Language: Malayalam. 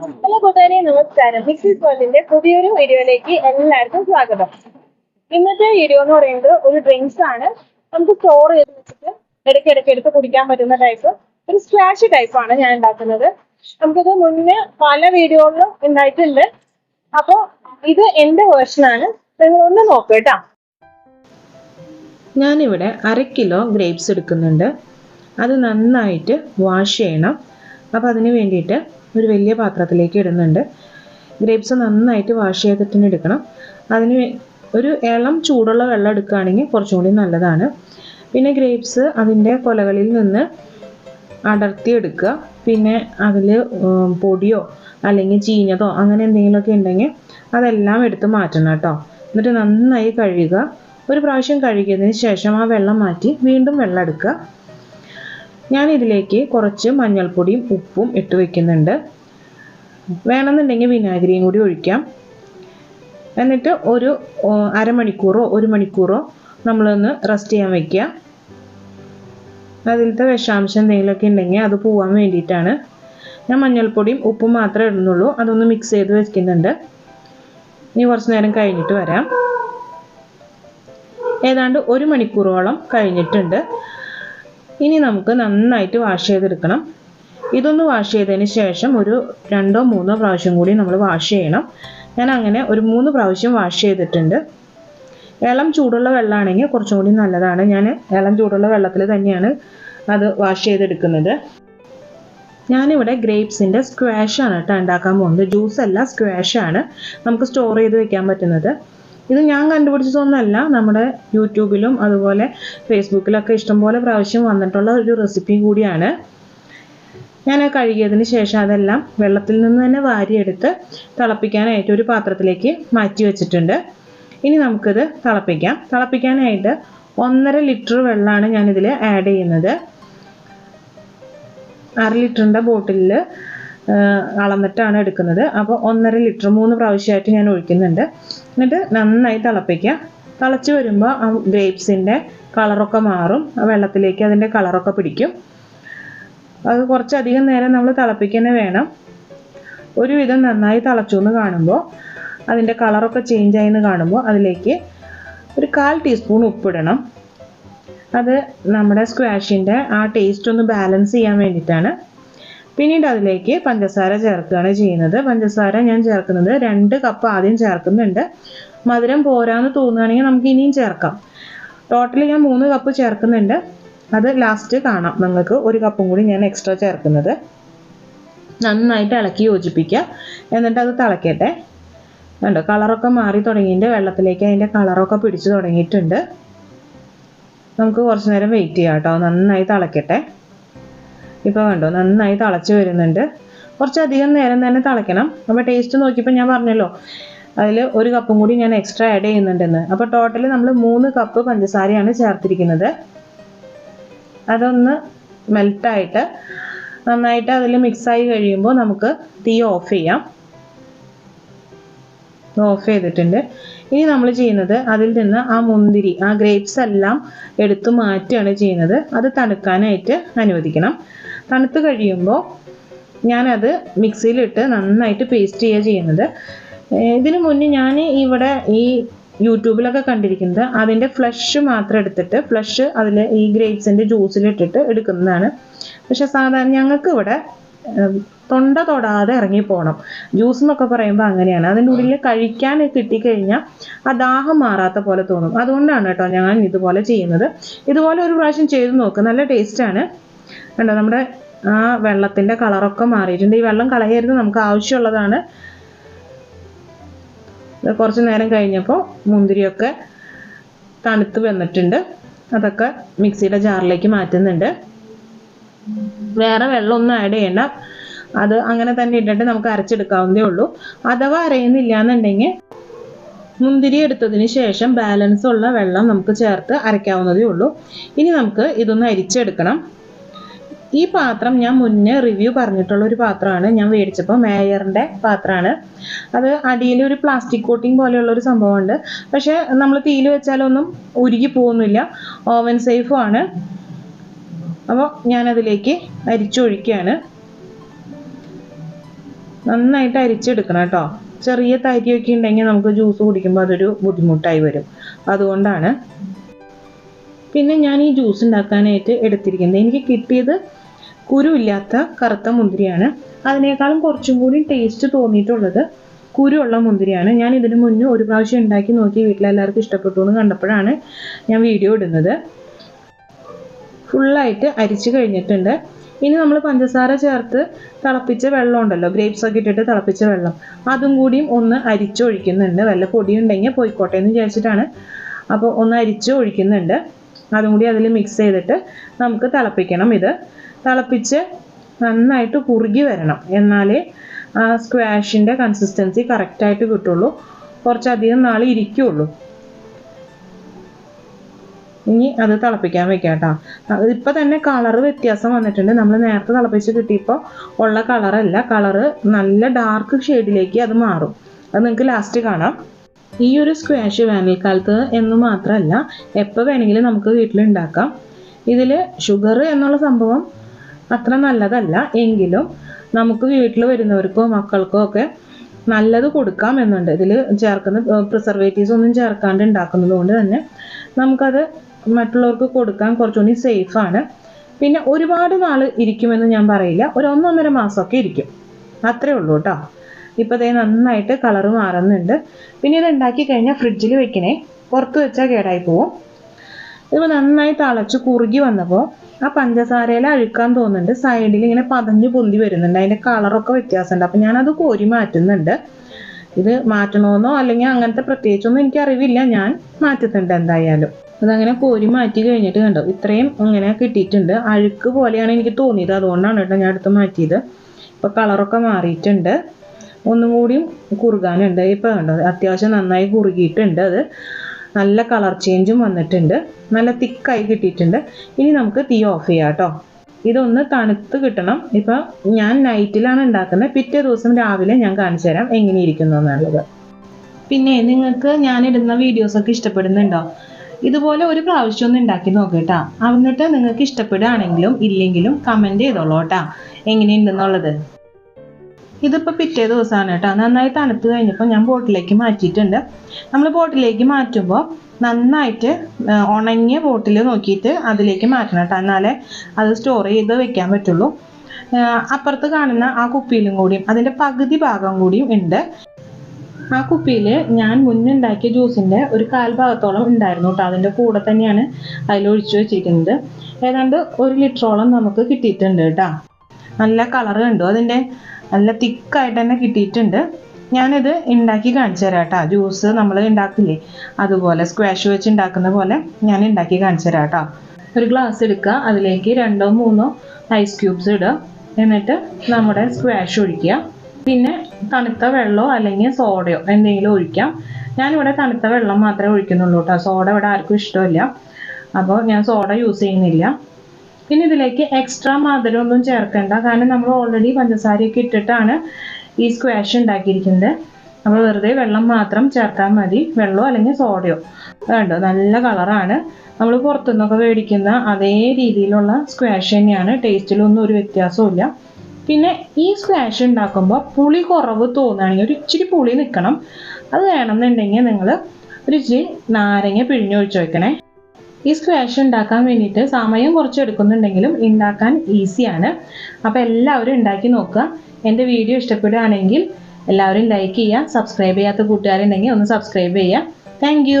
ഹലോ കൂട്ടുകാരെ നമസ്കാരം. മിക്സിസ് വേൾഡിന്റെ പുതിയൊരു വീഡിയോയിലേക്ക് എല്ലാവർക്കും സ്വാഗതം. ഇന്നത്തെ വീഡിയോ എന്ന് പറയുന്നത് ഒരു ഡ്രിങ്ക്സ് ആണ്. നമുക്ക് സ്റ്റോർ ചെയ്ത് വെച്ചിട്ട് ഇടയ്ക്ക് ഇടയ്ക്ക് എടുത്ത് കുടിക്കാൻ പറ്റുന്ന ടൈപ്പ് ഒരു സ്ക്വാഷ് ടൈപ്പ് ആണ് ഞാൻ ഉണ്ടാക്കുന്നത്. നമുക്കിത് മുന്നേ പല വീഡിയോകളിലും ഉണ്ടായിട്ടുണ്ട്. അപ്പോൾ ഇത് എന്റെ വേർഷനാണ് നിങ്ങൾ ഒന്ന് നോക്കുക കേട്ടോ. ഞാനിവിടെ അര കിലോ ഗ്രേപ്സ് എടുക്കുന്നുണ്ട്. അത് നന്നായിട്ട് വാഷ് ചെയ്യണം. അപ്പോൾ അതിന് വേണ്ടിയിട്ട് ഒരു വലിയ പാത്രത്തിലേക്ക് ഇടുന്നുണ്ട്. ഗ്രേപ്സ് നന്നായിട്ട് വാഷ് ചെയ്തിട്ട് എടുക്കണം. അതിന് ഒരു ഇളം ചൂടുള്ള വെള്ളം എടുക്കുകയാണെങ്കിൽ കുറച്ചും കൂടി നല്ലതാണ്. പിന്നെ ഗ്രേപ്സ് അതിന്റെ കൊലകളിൽ നിന്ന് അടർത്തിയെടുക്കുക പിന്നെ അതിൽ പൊടിയോ അല്ലെങ്കിൽ ചീഞ്ഞതോ അങ്ങനെ എന്തെങ്കിലുമൊക്കെ ഉണ്ടെങ്കിൽ അതെല്ലാം എടുത്ത് മാറ്റണം കേട്ടോ. എന്നിട്ട് നന്നായി കഴുകുക. ഒരു പ്രാവശ്യം കഴുകിയതിന് ശേഷം ആ വെള്ളം മാറ്റി വീണ്ടും വെള്ളം എടുക്കുക. ഞാൻ ഇതിലേക്ക് കുറച്ച് മഞ്ഞൾപ്പൊടിയും ഉപ്പും ഇട്ട് വെക്കുന്നുണ്ട്. വേണമെന്നുണ്ടെങ്കിൽ വിനാഗിരിയും കൂടി ഒഴിക്കാം. എന്നിട്ട് ഒരു അരമണിക്കൂറോ ഒരു മണിക്കൂറോ നമ്മളൊന്ന് റെസ്റ്റ് ചെയ്യാൻ വെക്കുക. അതിലത്തെ വിഷാംശം എന്തെങ്കിലുമൊക്കെ ഉണ്ടെങ്കിൽ അത് പോവാൻ വേണ്ടിയിട്ടാണ്. ഞാൻ മഞ്ഞൾപ്പൊടിയും ഉപ്പും മാത്രമേ ഇടുന്നുള്ളൂ. അതൊന്ന് മിക്സ് ചെയ്ത് വെക്കുന്നുണ്ട്. ഇനി കുറച്ച് നേരം കഴിഞ്ഞിട്ട് വരാം. ഏതാണ്ട് ഒരു മണിക്കൂറോളം കഴിഞ്ഞിട്ടുണ്ട്. ഇനി നമുക്ക് നന്നായിട്ട് വാഷ് ചെയ്തെടുക്കണം. ഇതൊന്ന് വാഷ് ചെയ്തതിന് ശേഷം ഒരു രണ്ടോ മൂന്നോ പ്രാവശ്യം കൂടി നമ്മൾ വാഷ് ചെയ്യണം. ഞാൻ അങ്ങനെ ഒരു മൂന്ന് പ്രാവശ്യം വാഷ് ചെയ്തിട്ടുണ്ട്. ഇളം ചൂടുള്ള വെള്ളമാണെങ്കിൽ കുറച്ചും കൂടി നല്ലതാണ്. ഞാൻ ഇളം ചൂടുള്ള വെള്ളത്തിൽ തന്നെയാണ് അത് വാഷ് ചെയ്തെടുക്കുന്നത്. ഞാനിവിടെ ഗ്രേപ്സിന്റെ സ്ക്വാഷാണ് കേട്ടോ ഉണ്ടാക്കാൻ പോകുന്നത്. ജ്യൂസ് അല്ല സ്ക്വാഷാണ് നമുക്ക് സ്റ്റോർ ചെയ്ത് വെക്കാൻ പറ്റുന്നത്. ഇത് ഞാൻ കണ്ടുപിടിച്ചതൊന്നല്ല. നമ്മുടെ യൂട്യൂബിലും അതുപോലെ ഫേസ്ബുക്കിലൊക്കെ ഇഷ്ടംപോലെ പ്രാവശ്യം വന്നിട്ടുള്ള ഒരു റെസിപ്പി കൂടിയാണ്. ഞാൻ കഴുകിയതിന് ശേഷം അതെല്ലാം വെള്ളത്തിൽ നിന്ന് തന്നെ വാരിയെടുത്ത് തിളപ്പിക്കാനായിട്ട് ഒരു പാത്രത്തിലേക്ക് മാറ്റി വെച്ചിട്ടുണ്ട്. ഇനി നമുക്കിത് തിളപ്പിക്കാം. തിളപ്പിക്കാനായിട്ട് ഒന്നര ലിറ്റർ വെള്ളമാണ് ഞാനിതിൽ ആഡ് ചെയ്യുന്നത്. അര ലിറ്ററിന്റെ ബോട്ടിലിൽ അളന്നിട്ടാണ് എടുക്കുന്നത്. അപ്പോൾ ഒന്നര ലിറ്റർ മൂന്ന് പ്രാവശ്യമായിട്ട് ഞാൻ ഒഴിക്കുന്നുണ്ട്. എന്നിട്ട് നന്നായി തിളപ്പിക്കുക. തിളച്ച് വരുമ്പോൾ ആ ഗ്രേപ്സിന്റെ കളറൊക്കെ മാറും. വെള്ളത്തിലേക്ക് അതിന്റെ കളറൊക്കെ പിടിക്കും. അത് കുറച്ചധികം നേരം നമ്മൾ തിളപ്പിക്കുക വേണം. ഒരുവിധം നന്നായി തിളച്ചു എന്ന് കാണുമ്പോൾ അതിന്റെ കളറൊക്കെ ചേഞ്ച് ആയി എന്ന് കാണുമ്പോൾ അതിലേക്ക് ഒരു കാൽ ടീസ്പൂൺ ഉപ്പിടണം. അത് നമ്മുടെ സ്ക്വാഷിന്റെ ആ ടേസ്റ്റ് ഒന്ന് ബാലൻസ് ചെയ്യാൻ വേണ്ടിയിട്ടാണ്. പിന്നീട് അതിലേക്ക് പഞ്ചസാര ചേർക്കുകയാണ് ചെയ്യുന്നത്. പഞ്ചസാര ഞാൻ ചേർക്കുന്നത് രണ്ട് കപ്പ് ആദ്യം ചേർക്കുന്നുണ്ട്. മധുരം പോരാന്ന് തോന്നുകയാണെങ്കിൽ നമുക്ക് ഇനിയും ചേർക്കാം. ടോട്ടൽ ഞാൻ മൂന്ന് കപ്പ് ചേർക്കുന്നുണ്ട്. അത് ലാസ്റ്റ് കാണാം. നിങ്ങൾക്ക് ഒരു കപ്പും കൂടി ഞാൻ എക്സ്ട്രാ ചേർക്കുന്നത്. നന്നായിട്ട് ഇളക്കി യോജിപ്പിക്കുക. എന്നിട്ട് അത് തിളക്കട്ടെ. കണ്ടോ കളറൊക്കെ മാറി തുടങ്ങിയിട്ട് വെള്ളത്തിലേക്ക് അതിന്റെ കളറൊക്കെ പിടിച്ചു തുടങ്ങിയിട്ടുണ്ട്. നമുക്ക് കുറച്ച് നേരം വെയിറ്റ് ചെയ്യാം കേട്ടോ. നന്നായി തിളക്കട്ടെ. ഇപ്പോൾ കണ്ടോ നന്നായി തിളച്ച് വരുന്നുണ്ട്. കുറച്ചധികം നേരം തന്നെ തിളയ്ക്കണം. അപ്പോൾ ടേസ്റ്റ് നോക്കിയപ്പോൾ ഞാൻ പറഞ്ഞല്ലോ അതിൽ ഒരു കപ്പും കൂടി ഞാൻ എക്സ്ട്രാ ആഡ് ചെയ്യുന്നുണ്ടെന്ന്. അപ്പോൾ ടോട്ടൽ നമ്മൾ മൂന്ന് കപ്പ് പഞ്ചസാരയാണ് ചേർത്തിരിക്കുന്നത്. അതൊന്ന് മെൽട്ടായിട്ട് നന്നായിട്ട് അതിൽ മിക്സായി കഴിയുമ്പോൾ നമുക്ക് തീ ഓഫ് ചെയ്യാം. ഓഫ് ചെയ്തിട്ടുണ്ട്. ഇനി നമ്മൾ ചെയ്യുന്നത് അതിൽ നിന്ന് ആ മുന്തിരി ആ ഗ്രേപ്സ് എല്ലാം എടുത്തു മാറ്റുകയാണ് ചെയ്യുന്നത്. അത് തണുക്കാനായിട്ട് അനുവദിക്കണം. തണുത്ത് കഴിയുമ്പോൾ ഞാനത് മിക്സിയിലിട്ട് നന്നായിട്ട് പേസ്റ്റ് ചെയ്യുക ചെയ്യുന്നത്. ഇതിനു മുന്നേ ഞാൻ ഇവിടെ ഈ യൂട്യൂബിലൊക്കെ കണ്ടിരിക്കുന്നത് അതിന്റെ ഫ്ലഷ് മാത്രം എടുത്തിട്ട് ഫ്ലഷ് അതിൽ ഈ ഗ്രേപ്സിന്റെ ജ്യൂസിലിട്ടിട്ട് എടുക്കുന്നതാണ്. പക്ഷേ സാധാരണ ഞങ്ങൾക്ക് ഇവിടെ തൊണ്ട തൊടാതെ ഇറങ്ങി പോകണം. ജ്യൂസ് എന്നൊക്കെ പറയുമ്പോൾ അങ്ങനെയാണ്. അതിന്റെ ഉള്ളിൽ കഴിക്കാൻ കിട്ടിക്കഴിഞ്ഞാൽ ആ ദാഹം മാറാത്ത പോലെ തോന്നും. അതുകൊണ്ടാണ് കേട്ടോ ഞാൻ ഇതുപോലെ ചെയ്യുന്നത്. ഇതുപോലെ ഒരു പ്രാവശ്യം ചെയ്ത് നോക്ക്. നല്ല ടേസ്റ്റാണ് കണ്ടോ നമ്മുടെ ആ വെള്ളത്തിന്റെ കളറൊക്കെ മാറിയിട്ടുണ്ട്. ഈ വെള്ളം കളയരുത് നമുക്ക് ആവശ്യമുള്ളതാണ്. കുറച്ച് നേരം കഴിഞ്ഞപ്പോൾ മുന്തിരിയൊക്കെ തണുത്ത് വന്നിട്ടുണ്ട്. അതൊക്കെ മിക്സിയുടെ ജാറിലേക്ക് മാറ്റുന്നുണ്ട്. വേറെ വെള്ളമൊന്നും ആഡ് ചെയ്യണ്ട. അത് അങ്ങനെ തന്നെ ഇട്ടിട്ട് നമുക്ക് അരച്ചെടുക്കാവുന്നതേ ഉള്ളൂ. അഥവാ അരയുന്നില്ല എന്നുണ്ടെങ്കിൽ മുന്തിരി എടുത്തതിന് ശേഷം ബാലൻസ് ഉള്ള വെള്ളം നമുക്ക് ചേർത്ത് അരയ്ക്കാവുന്നതേ ഉള്ളൂ. ഇനി നമുക്ക് ഇതൊന്ന് അരിച്ചെടുക്കണം. ഈ പാത്രം ഞാൻ മുന്നേ റിവ്യൂ പറഞ്ഞിട്ടുള്ള ഒരു പാത്രമാണ്. ഞാൻ മേടിച്ചപ്പോൾ മേയറിന്റെ പാത്രമാണ്. അത് അടിയിൽ ഒരു പ്ലാസ്റ്റിക് കോട്ടിംഗ് പോലെയുള്ള ഒരു സംഭവമുണ്ട്. പക്ഷേ നമ്മൾ തീയിൽ വെച്ചാലൊന്നും ഉരുകി പോകുന്നില്ല. ഓവൻ സേഫും ആണ്. അപ്പോൾ ഞാനതിലേക്ക് അരിച്ചൊഴിക്കുകയാണ് നന്നായിട്ട് അരിച്ചെടുക്കണം കേട്ടോ. ചെറിയ തരിയൊക്കെ ഉണ്ടെങ്കിൽ നമുക്ക് ജ്യൂസ് കുടിക്കുമ്പോൾ അതൊരു ബുദ്ധിമുട്ടായി വരും. അതുകൊണ്ടാണ് പിന്നെ ഞാൻ ഈ ജ്യൂസ് ഉണ്ടാക്കാനായിട്ട് എടുത്തിരിക്കുന്നത്. എനിക്ക് കിട്ടിയത് കുരുവില്ലാത്ത കറുത്ത മുന്തിരിയാണ്. അതിനേക്കാളും കുറച്ചും കൂടി ടേസ്റ്റ് തോന്നിയിട്ടുള്ളത് കുരുള്ള മുന്തിരിയാണ്. ഞാൻ ഇതിന് മുന്നേ ഒരു പ്രാവശ്യം ഉണ്ടാക്കി നോക്കി വീട്ടിലെല്ലാവർക്കും ഇഷ്ടപ്പെട്ടു എന്ന് കണ്ടപ്പോഴാണ് ഞാൻ വീഡിയോ ഇടുന്നത്. ഫുള്ളായിട്ട് അരിച്ച് കഴിഞ്ഞിട്ടുണ്ട്. ഇനി നമ്മൾ പഞ്ചസാര ചേർത്ത് തിളപ്പിച്ച വെള്ളം ഉണ്ടല്ലോ ഗ്രേപ്സ് ഒക്കെ ഇട്ടിട്ട് തിളപ്പിച്ച വെള്ളം. അതും കൂടിയും ഒന്ന് അരിച്ചൊഴിക്കുന്നുണ്ട്. വല്ല പൊടിയുണ്ടെങ്കിൽ പോയിക്കോട്ടെ എന്ന് വിചാരിച്ചിട്ടാണ്. അപ്പോൾ ഒന്ന് അരിച്ച് ഒഴിക്കുന്നുണ്ട് അതും കൂടി അതിൽ മിക്സ് ചെയ്തിട്ട് നമുക്ക് തിളപ്പിക്കണം ഇത്. തിളപ്പിച്ച് നന്നായിട്ട് കുറുകി വരണം. എന്നാലേ ആ സ്ക്വാഷിന്റെ കൺസിസ്റ്റൻസി കറക്റ്റായിട്ട് കിട്ടുള്ളൂ. കുറച്ചധികം നാൾ ഇരിക്കുള്ളൂ. ഇനി അത് തിളപ്പിക്കാൻ വെക്കാം കേട്ടോ. ഇപ്പം തന്നെ കളറ് വ്യത്യാസം വന്നിട്ടുണ്ട്. നമ്മൾ നേരത്തെ തിളപ്പിച്ച് കിട്ടിയപ്പോൾ ഉള്ള കളറല്ല കളറ് നല്ല ഡാർക്ക് ഷെയ്ഡിലേക്ക് അത് മാറും. അത് നിങ്ങൾക്ക് ലാസ്റ്റ് കാണാം. ഈ ഒരു സ്ക്വാഷ് വേനൽക്കാലത്ത് എന്ന് മാത്രമല്ല എപ്പോൾ വേണമെങ്കിലും നമുക്ക് വീട്ടിലുണ്ടാക്കാം. ഇതിൽ ഷുഗർ എന്നുള്ള സംഭവം അത്ര നല്ലതല്ല. എങ്കിലും നമുക്ക് വീട്ടിൽ വരുന്നവർക്കോ മക്കൾക്കോ ഒക്കെ നല്ലത് കൊടുക്കാം എന്നുണ്ട്. ഇതിൽ ചേർക്കുന്ന പ്രിസർവേറ്റീവ്സ് ഒന്നും ചേർക്കാണ്ട് ഉണ്ടാക്കുന്നത് കൊണ്ട് തന്നെ നമുക്കത് മറ്റുള്ളവർക്ക് കൊടുക്കാൻ കുറച്ചുകൂടി സേഫാണ് പിന്നെ ഒരുപാട് നാൾ ഇരിക്കുമെന്ന് ഞാൻ പറയില്ല. ഒരു ഒന്നൊന്നര മാസമൊക്കെ ഇരിക്കും. അത്രേ ഉള്ളൂ കേട്ടോ. ഇപ്പോൾ ദേ നന്നായിട്ട് കളറ് മാറുന്നുണ്ട്. പിന്നെ ഇത് ഉണ്ടാക്കി കഴിഞ്ഞാൽ ഫ്രിഡ്ജിൽ വെക്കണേ. പുറത്ത് വെച്ചാൽ കേടായി പോവും. ഇതിപ്പോൾ നന്നായി തിളച്ച് കുറുകി വന്നപ്പോൾ ആ പഞ്ചസാരയിൽ അഴുക്കാൻ തോന്നുന്നുണ്ട്. സൈഡിൽ ഇങ്ങനെ പതഞ്ഞ് പൊന്തി വരുന്നുണ്ട്. അതിന്റെ കളറൊക്കെ വ്യത്യാസമുണ്ട്. അപ്പം ഞാനത് കോരി മാറ്റുന്നുണ്ട്. ഇത് മാറ്റണമെന്നോ അല്ലെങ്കിൽ അങ്ങനത്തെ പ്രത്യേകിച്ചൊന്നും എനിക്ക് അറിവില്ല ഞാൻ മാറ്റുന്നുണ്ട് എന്തായാലും. അതങ്ങനെ കോരി മാറ്റി കഴിഞ്ഞിട്ട് കണ്ടോ ഇത്രയും ഇങ്ങനെ കിട്ടിയിട്ടുണ്ട്. അഴുക്ക് പോലെയാണ് എനിക്ക് തോന്നിയത്. അതുകൊണ്ടാണ് കേട്ടോ ഞാൻ എടുത്ത് മാറ്റിയത്. ഇപ്പോൾ കളറൊക്കെ മാറിയിട്ടുണ്ട്. ഒന്നും കൂടിയും കുറുകാനുണ്ട്. ഇപ്പോൾ കണ്ടോ അത്യാവശ്യം നന്നായി കുറുകിയിട്ടുണ്ട് അത്. നല്ല കളർ ചേഞ്ചും വന്നിട്ടുണ്ട്. നല്ല തിക്കായി കിട്ടിയിട്ടുണ്ട്. ഇനി നമുക്ക് തീ ഓഫ് ചെയ്യാം കേട്ടോ. ഇതൊന്ന് തണുത്ത് കിട്ടണം. ഇപ്പം ഞാൻ നൈറ്റിലാണ് ഉണ്ടാക്കുന്നത്. പിറ്റേ ദിവസം രാവിലെ ഞാൻ കാണിച്ചു തരാം എങ്ങനെ ഇരിക്കുന്നു എന്നുള്ളത്. പിന്നെ നിങ്ങൾക്ക് ഞാൻ ഞാനിടുന്ന വീഡിയോസൊക്കെ ഇഷ്ടപ്പെടുന്നുണ്ടോ? ഇതുപോലെ ഒരു പ്രാവശ്യം ഒന്ന് ഉണ്ടാക്കി നോക്കട്ടാ എന്നിട്ട് നിങ്ങൾക്ക് ഇഷ്ടപ്പെടുകയാണെങ്കിലും ഇല്ലെങ്കിലും കമന്റ് ചെയ്തോളൂ കേട്ടാ. എങ്ങനെയുണ്ടെന്നുള്ളത്. ഇതിപ്പോൾ പിറ്റേ ദിവസമാണ് കേട്ടോ. നന്നായി തണുത്ത് കഴിഞ്ഞപ്പോൾ ഞാൻ ബോട്ടിലേക്ക് മാറ്റിയിട്ടുണ്ട്. നമ്മൾ ബോട്ടിലേക്ക് മാറ്റുമ്പോൾ നന്നായിട്ട് ഉണങ്ങിയ ബോട്ടിൽ നോക്കിയിട്ട് അതിലേക്ക് മാറ്റണം കേട്ടോ. എന്നാലേ അത് സ്റ്റോർ ചെയ്ത് വെക്കാൻ പറ്റുള്ളൂ. അപ്പുറത്ത് കാണുന്ന ആ കുപ്പിയിലും കൂടിയും അതിന്റെ പകുതി ഭാഗം കൂടിയും ഉണ്ട്. ആ കുപ്പിയിൽ ഞാൻ മുന്നുണ്ടാക്കിയ ജ്യൂസിന്റെ ഒരു കാൽ ഭാഗത്തോളം ഉണ്ടായിരുന്നു കേട്ടോ. അതിന്റെ കൂടെ തന്നെയാണ് അതിൽ ഒഴിച്ചു വെച്ചിരിക്കുന്നത്. ഏതാണ്ട് ഒരു ലിറ്ററോളം നമുക്ക് കിട്ടിയിട്ടുണ്ട് കേട്ടോ. നല്ല കളർ കണ്ടു. അതിന്റെ നല്ല തിക്കായിട്ട് തന്നെ കിട്ടിയിട്ടുണ്ട്. ഞാനിത് ഉണ്ടാക്കി കാണിച്ചു തരാം കേട്ടോ ജ്യൂസ് നമ്മൾ ഉണ്ടാക്കില്ലേ അതുപോലെ സ്ക്വാഷ് വെച്ച് ഉണ്ടാക്കുന്ന പോലെ ഞാൻ ഉണ്ടാക്കി കാണിച്ചു തരാം കേട്ടോ ഒരു ഗ്ലാസ് എടുക്കുക അതിലേക്ക് രണ്ടോ മൂന്നോ ഐസ് ക്യൂബ്സ് ഇടുക. എന്നിട്ട് നമ്മുടെ സ്ക്വാഷ് ഒഴിക്കുക. പിന്നെ തണുത്ത വെള്ളമോ അല്ലെങ്കിൽ സോഡയോ എന്തെങ്കിലും ഒഴിക്കാം. ഞാനിവിടെ തണുത്ത വെള്ളം മാത്രമേ ഒഴിക്കുന്നുള്ളൂ കേട്ടോ സോഡ ഇവിടെ ആർക്കും ഇഷ്ടമില്ല. അപ്പോൾ ഞാൻ സോഡ യൂസ് ചെയ്യുന്നില്ല. പിന്നെ ഇതിലേക്ക് എക്സ്ട്രാ മധുരം ഒന്നും ചേർക്കണ്ട. കാരണം നമ്മൾ ഓൾറെഡി പഞ്ചസാരയൊക്കെ ഇട്ടിട്ടാണ് ഈ സ്ക്വാഷ് ഉണ്ടാക്കിയിരിക്കുന്നത്. നമ്മൾ വെറുതെ വെള്ളം മാത്രം ചേർത്താൽ മതി. വെള്ളമോ അല്ലെങ്കിൽ സോഡയോ വേണ്ടോ നല്ല കളറാണ് നമ്മൾ പുറത്തുനിന്നൊക്കെ മേടിക്കുന്ന അതേ രീതിയിലുള്ള സ്ക്വാഷ് തന്നെയാണ്. ടേസ്റ്റിലൊന്നും ഒരു വ്യത്യാസവും പിന്നെ ഈ സ്ക്വാഷ് ഉണ്ടാക്കുമ്പോൾ പുളി കുറവ് തോന്നുകയാണെങ്കിൽ ഒരു ഇച്ചിരി പുളി നിൽക്കണം. അത് വേണമെന്നുണ്ടെങ്കിൽ നിങ്ങൾ ഒരു ഇച്ചിരി നാരങ്ങ പിഴിഞ്ഞൊഴിച്ച് വെക്കണേ ഈ സ്ക്വാഷ് ഉണ്ടാക്കാൻ വേണ്ടിയിട്ട് സമയം കുറച്ച് എടുക്കുന്നുണ്ടെങ്കിലും ഉണ്ടാക്കാൻ ഈസിയാണ് അപ്പോൾ എല്ലാവരും ഉണ്ടാക്കി നോക്കുക. എന്റെ വീഡിയോ ഇഷ്ടപ്പെടുകയാണെങ്കിൽ എല്ലാവരും ലൈക്ക് ചെയ്യുക സബ്സ്ക്രൈബ് ചെയ്യാത്ത കൂട്ടുകാരുണ്ടെങ്കിൽ ഒന്ന് സബ്സ്ക്രൈബ് ചെയ്യുക. താങ്ക്